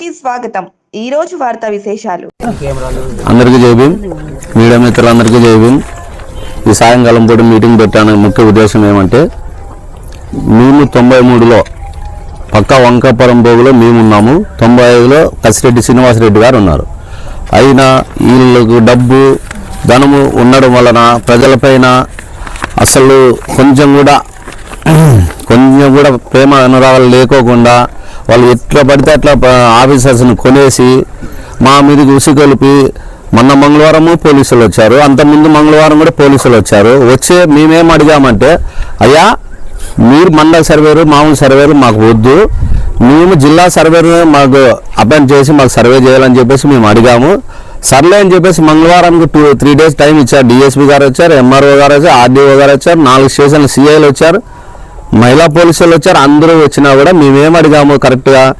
కి స్వాగతం. ఈ రోజు వార్తా విశేషాలు. అందరికీ జై భీమ్. మీడియా మిత్రులందరికీ జై భీమ్. ఈ సాయంకాలం పూట మీటింగ్ పెట్టడానికి ముఖ్య ఉద్దేశం ఏమంటే మేము తొంభై మూడులో పక్క వంకాపురం బోగులో మేము ఉన్నాము తొంభై ఐదులో కసిరెడ్డి శ్రీనివాసరెడ్డి గారు ఉన్నారు. అయినా వీళ్ళకు డబ్బు ధనము ఉండడం వలన ప్రజలపైన అసలు కొంచెం కూడా కొంచెం కూడా ప్రేమ అనురాగాలు లేకోకుండా వాళ్ళు ఎట్లా పడితే అట్లా ఆఫీసర్స్ని కొనేసి మా మీదకి ఉసిగొలిపి మొన్న మంగళవారము పోలీసులు వచ్చారు. అంతకుముందు మంగళవారం కూడా పోలీసులు వచ్చారు. వచ్చే మేమేం అడిగామంటే అయ్యా మీరు మండల సర్వేరు మామూలు సర్వేరు మాకు వద్దు. మేము జిల్లా సర్వేరు మాకు అపాయింట్ చేసి మాకు సర్వే చేయాలని చెప్పేసి మేము అడిగాము. సర్లే అని చెప్పేసి మంగళవారానికి టూ త్రీ డేస్ టైం ఇచ్చారు. డిఎస్పీ గారు వచ్చారు ఎంఆర్ఓ గారు వచ్చారు ఆర్డీఓ గారు వచ్చారు నాలుగు స్టేషన్ల సిఐలు వచ్చారు. మహిళా పోలీసులు వచ్చారు అందరూ వచ్చినా కూడా మేమేం అడిగాము కరెక్ట్గా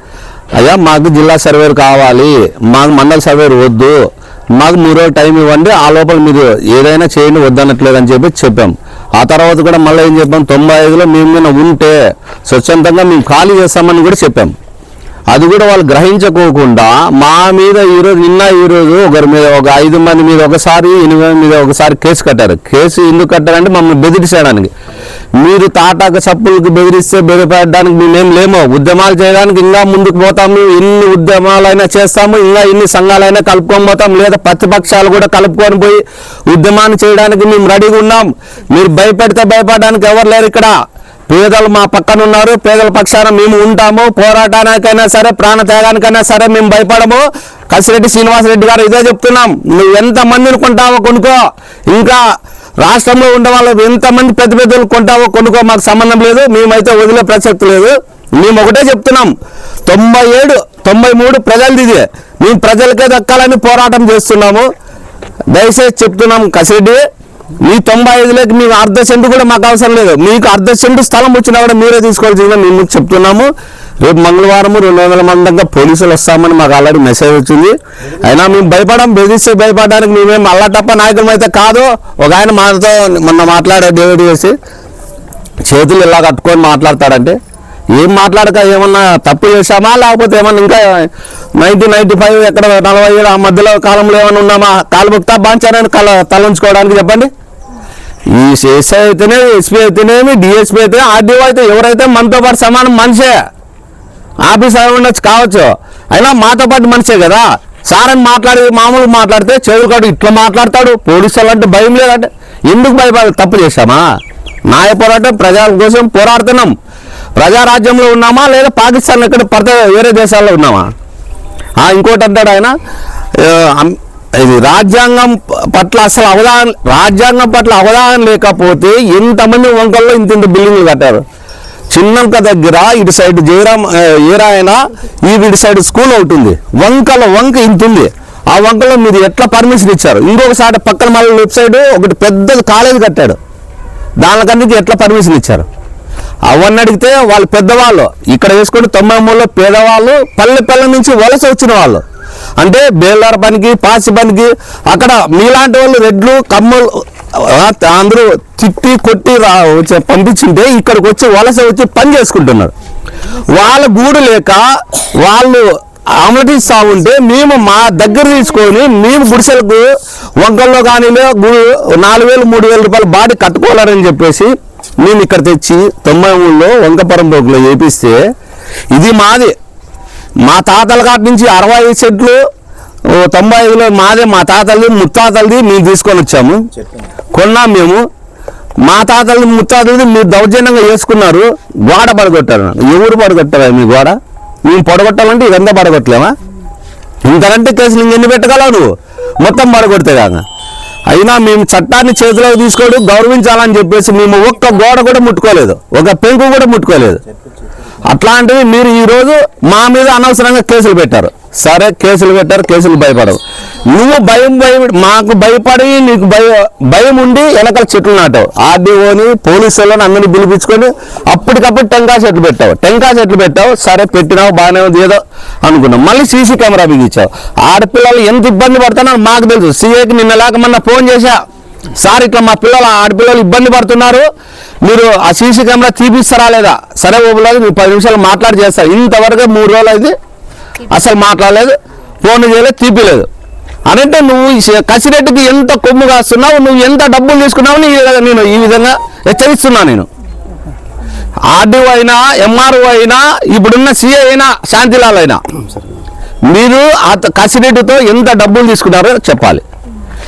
అయ్యా మాకు జిల్లా సర్వేర్ కావాలి మాకు మండల సర్వేర్ వద్దు మాకు మూడు రోజులు టైం ఇవ్వండి ఆ లోపల మీరు ఏదైనా చేయండి వద్దనట్లేదని చెప్పి చెప్పాం. ఆ తర్వాత కూడా మళ్ళీ ఏం చెప్పాం తొంభై ఐదులో మేము మీద ఉంటే స్వచ్ఛందంగా మేము ఖాళీ చేస్తామని కూడా చెప్పాం. అది కూడా వాళ్ళు గ్రహించుకోకుండా మా మీద ఈరోజు నిన్న ఈరోజు ఒకరి మీద ఒక ఐదు మంది మీద ఒకసారి ఎనిమిది మీద ఒకసారి కేసు కట్టారు. కేసు ఎందుకు కట్టారంటే మమ్మల్ని బెదిరించడానికి. మీరు తాటాకు చప్పులకు బెదిరిస్తే బెదిరిపెట్టడానికి మేమేం లేమో. ఉద్యమాలు చేయడానికి ఇంకా ముందుకు పోతాము. ఎన్ని ఉద్యమాలైనా చేస్తాము. ఇంకా ఎన్ని సంఘాలైనా కలుపుకొని పోతాం లేదా ప్రతిపక్షాలు కూడా కలుపుకొని పోయి ఉద్యమాన్ని చేయడానికి మేము రెడీగా ఉన్నాం. మీరు భయపెడితే భయపడడానికి ఎవరు లేరు ఇక్కడ. పేదలు మా పక్కన ఉన్నారు. పేదల పక్షాన మేము ఉంటాము. పోరాటానికైనా సరే ప్రాణ త్యాగానికైనా సరే మేము భయపడము. కసిరెడ్డి శ్రీనివాసరెడ్డి గారు ఇదే చెప్తున్నాం. నువ్వు ఎంత మందిని కొంటావో కొనుక్కో. ఇంకా రాష్ట్రంలో ఉండే వాళ్ళు ఎంతమంది పెద్ద పెద్దలు కొంటావో కొనుక్కో మాకు సంబంధం లేదు మేమైతే వదిలే ప్రసక్తి లేదు. మేము ఒకటే చెప్తున్నాం. తొంభై ఏడు తొంభై మూడు ప్రజలది ఇది. మేము ప్రజలకే దక్కాలని పోరాటం చేస్తున్నాము. దయచేసి చెప్తున్నాం కసిరెడ్డి మీ తొంభై ఐదులోకి మీకు అర్ధ సెంటు కూడా మాకు అవసరం లేదు. మీకు అర్ధ సెంటు స్థలం వచ్చినా కూడా మీరే తీసుకోవాల్సిందని మేము మీకు చెప్తున్నాము. రేపు మంగళవారం రెండు వందల మంది పోలీసులు వస్తామని మాకు ఆల్రెడీ మెసేజ్ వచ్చింది. అయినా మేము భయపడం బెదిరిస్తే భయపడడానికి మేమేం అల్లటప్ప నాయకులం అయితే కాదు. ఒక ఆయన మాతో మొన్న మాట్లాడే డేవిడ్ చేసి చేతులు ఇలా కట్టుకొని మాట్లాడతాడంటే ఏం మాట్లాడక ఏమన్నా తప్పు చేశామా? లేకపోతే ఏమన్నా ఇంకా నైన్టీన్ నైన్టీ ఫైవ్ ఎక్కడ నలభై ఏడు ఆ మధ్యలో కాలంలో ఏమైనా ఉన్నామా? కాలు బుక్తా బాంచారని కల తలంచుకోవడానికి చెప్పండి. ఈ ఎస్ఐ అయితేనే ఎస్పీ అయితేనేమి డిఎస్పీ అయితే ఆర్డీఓ అయితే ఎవరైతే మనతో పాటు సమానం మనిషే. ఆఫీసర్ ఉండొచ్చు కావచ్చు. అయినా మాతో పాటు మనిషే కదా. సార్ అని మాట్లాడి మామూలు మాట్లాడితే చెవులు కాడు ఇట్లా మాట్లాడతాడు. పోలీసులు అంటే భయం లేదంటే. ఎందుకు భయపడ తప్పు చేశామా? న్యాయ పోరాటం ప్రజల కోసం పోరాడుతున్నాం. ప్రజారాజ్యంలో ఉన్నామా? లేదా పాకిస్తాన్ ఎక్కడ పడత వేరే దేశాల్లో ఉన్నామా? ఆ, ఇంకోటి అంటాడు ఆయన. ఇది రాజ్యాంగం పట్ల అసలు అవగాహన రాజ్యాంగం పట్ల అవగాహన లేకపోతే ఎంతమంది వంకల్లో ఇంత ఇంత బిల్డింగ్లు కట్టారు. చిన్నంక దగ్గర ఇటు సైడ్ జయరామ్ ఏరాయన ఈ ఇటు సైడ్ స్కూల్ ఒకటి ఉంది. వంకల వంక ఇంత ఉంది. ఆ వంకలో మీరు ఎట్లా పర్మిషన్ ఇచ్చారు? ఇంకొకసారి పక్కన మళ్ళీ లెఫ్ట్ సైడ్ ఒకటి పెద్దది కాలేజీ కట్టాడు. దానికన్నీ ఎట్లా పర్మిషన్ ఇచ్చారు? అవన్నీ అడిగితే వాళ్ళు పెద్దవాళ్ళు ఇక్కడ వేసుకుంటే తొంభై మూడులో పేదవాళ్ళు పల్లె పల్లె నుంచి వలస వచ్చిన వాళ్ళు. అంటే బేలార పనికి పాసి పనికి అక్కడ మీలాంటి వాళ్ళు రెడ్లు కమ్మలు అందరూ తిట్టి కొట్టి రా పంపించుంటే ఇక్కడికి వచ్చి వలస వచ్చి పని చేసుకుంటున్నారు. వాళ్ళ గూడు లేక వాళ్ళు అమలటిస్తా ఉంటే మేము మా దగ్గర తీసుకొని మేము గుడిసెలకు వంకల్లో కానీ నాలుగు వేలు మూడు వేల రూపాయలు బాడీ కట్టుకోవాలని చెప్పేసి మేము ఇక్కడ తెచ్చి తొంభై మూడులో వంకపురం బోకులో వేపిస్తే ఇది మాది. మా తాతల కాటి నుంచి అరవై ఐదు సెట్లు తొంభై ఐదులో మాదే మా తాతలది ముత్తాతలది మేము తీసుకొని వచ్చాము. కొన్నాం మేము. మా తాతలు ముత్తాతలు మీరు దౌర్జన్యంగా వేసుకున్నారు. గోడ పడగొట్టారు ఎవరు పడగొట్టారా మీ గోడ? మేము పడగొట్టాలంటే ఇదంతా పడగొట్టలేమా? ఇంతకంటే కేసులు ఇంకెన్ని పెట్టగలవు నువ్వు? మొత్తం పడగొడితే కాక. అయినా మేము చట్టాన్ని చేతిలో తీసుకోడు గౌరవించాలని చెప్పేసి మేము ఒక్క గోడ కూడా ముట్టుకోలేదు. ఒక పెంకు కూడా ముట్టుకోలేదు. అట్లాంటివి మీరు ఈరోజు మా మీద అనవసరంగా కేసులు పెట్టారు. సరే కేసులు పెట్టారు కేసులు భయపడవు నువ్వు భయం భయం మాకు భయపడి నీకు భయ భయం ఉండి వెనకాల చెట్లు నాటావు. ఆర్డీఓని పోలీసు వాళ్ళని అందరినీ పిలిపించుకొని అప్పటికప్పుడు టెంకాయ చెట్లు పెట్టావు. టెంకాయ చెట్లు పెట్టావు. సరే పెట్టినావు బాగానే ఉంది ఏదో అనుకున్నాం మళ్ళీ సీసీ కెమెరా బిగించావు ఆడపిల్లలు ఎంత ఇబ్బంది పడుతున్నారో మాకు తెలుసు. సీఏకి నిన్న లేకమన్నా మొన్న ఫోన్ చేశా. సార్ ఇట్లా మా పిల్లలు ఆడపిల్లలు ఇబ్బంది పడుతున్నారు. మీరు ఆ సీసీ కెమెరా తీపిస్తారా లేదా? సరే ఓబులాది మీరు పది నిమిషాలు మాట్లాడి చేస్తారు. ఇంతవరకు మూడు రోజులు అయితే అసలు మాట్లాడలేదు. ఫోన్ చేయలేదు తీపిలేదు. అనంటే నువ్వు ఈ కసిరెడ్డికి ఎంత కొమ్ము కాస్తున్నావు నువ్వు ఎంత డబ్బులు తీసుకున్నావు నేను ఈ విధంగా హెచ్చరిస్తున్నా నేను. ఆర్డీఓ అయినా ఎంఆర్ఓ అయినా ఇప్పుడున్న సీఏ అయినా శాంతిలాల్ అయినా మీరు అత కసిరెడ్డితో ఎంత డబ్బులు తీసుకున్నారో చెప్పాలి.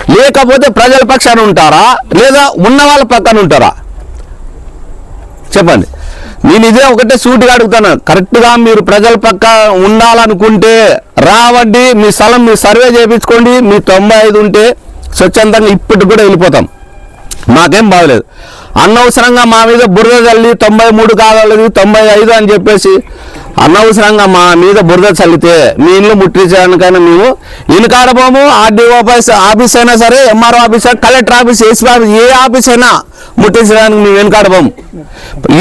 లేకపోతే ప్రజల పక్షాన ఉంటారా? లేదా ఉన్న వాళ్ళ పక్కన ఉంటారా? చెప్పండి. నేను ఇదే ఒకటే సూటిగా అడుగుతాను. కరెక్ట్గా మీరు ప్రజల పక్క ఉండాలనుకుంటే రావండి మీ స్థలం మీరు సర్వే చేయించుకోండి మీ తొంభై ఐదు ఉంటే స్వచ్ఛందంగా ఇప్పటికి కూడా వెళ్ళిపోతాం. మాకేం బాగలేదు అనవసరంగా మా మీద బురద చల్లి తొంభై మూడు కావాలి తొంభై ఐదు అని చెప్పేసి అనవసరంగా మా మీద బురద చల్లితే మీ ఇల్లు ముట్టించడానికైనా మేము ఇన్కాడబోము ఆర్డీఓ ఆఫీస్ ఆఫీస్ అయినా సరే MRO office collector office AC office ఏ ఆఫీస్ అయినా ముట్టించడానికి మేము వెనుకాడబోము.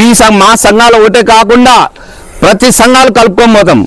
ఈ మా సంఘాలు ఒకటే కాకుండా ప్రతి సంఘాలు కలుపుకొని పోతాం.